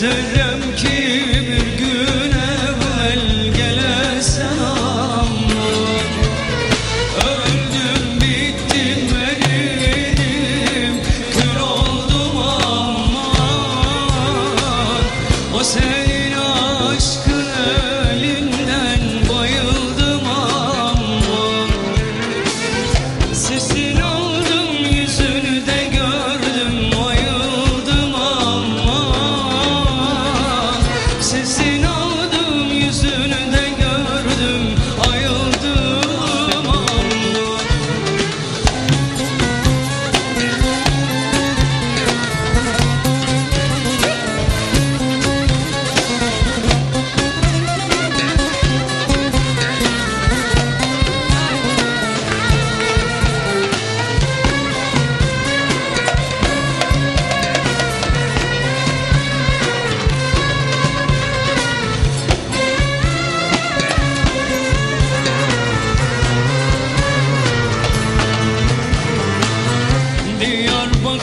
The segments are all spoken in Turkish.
söyle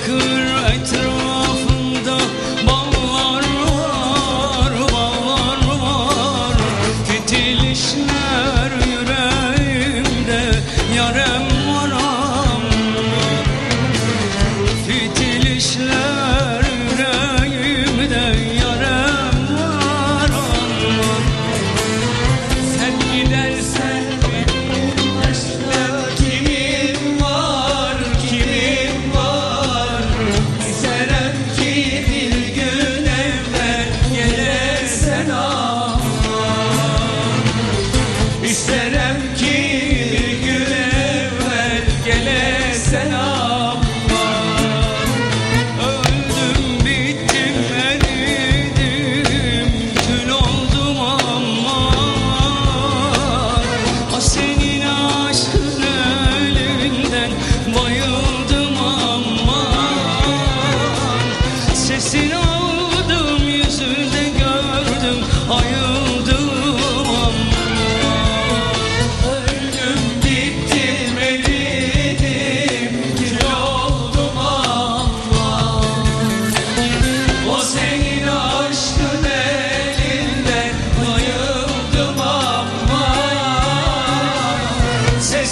bakır etrafında. Ballar var, ballar yüreğimde yarem varam Fitil işler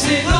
당신은